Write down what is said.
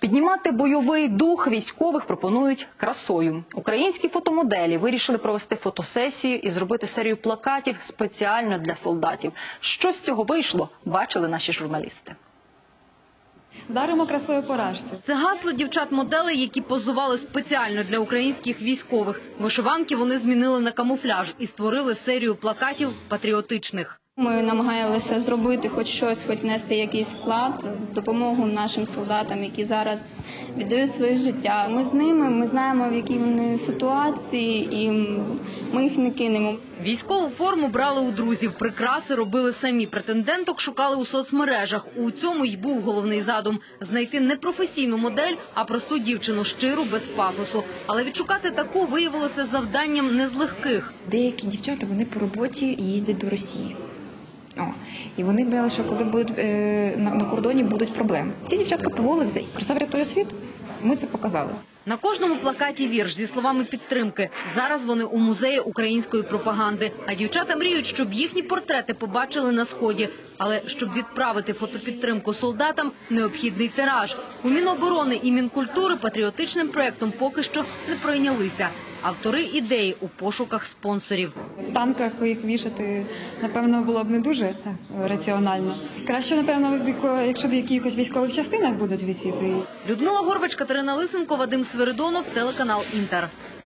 Піднімати бойовий дух військових пропонують красою. Українські фотомоделі вирішили провести фотосесію і зробити серію плакатів спеціально для солдатів. Що з цього вийшло, бачили наші журналісти. Даримо красою поражці. Це гасло дівчат-моделей, які позували спеціально для українських військових. Вишиванки вони змінили на камуфляж і створили серію плакатів патріотичних. Ми намагалися зробити хоч щось, хоч внести якийсь вклад в допомогу нашим солдатам, які зараз віддають своє життя. Ми з ними, ми знаємо, в якій вони ситуації, і ми їх не кинемо. Військову форму брали у друзів, прикраси робили самі. Претенденток шукали у соцмережах. У цьому й був головний задум – знайти не професійну модель, а просту дівчину, щиру, без пафосу. Але відшукати таку виявилося завданням не з легких. Деякі дівчата вони по роботі їздять до Росії. О, і вони боялися, що коли будуть е, на, на кордоні будуть проблеми. Ці дівчатка поволилися. Краса врятує світ. Ми це показали. На кожному плакаті вірш зі словами підтримки. Зараз вони у музеї української пропаганди. А дівчата мріють, щоб їхні портрети побачили на сході. Але щоб відправити фотопідтримку солдатам, необхідний тираж. У Міноборони і Мінкультури патріотичним проектом поки що не пройнялися. Автори ідеї у пошуках спонсорів. Танках їх вішати, напевно, було б не дуже так, раціонально. Краще, напевно, якщо в якихось військових частинах будуть висіти. Людмила Горбач, Катерина Лисенко, Вадим Свиридонов, телеканал Інтер.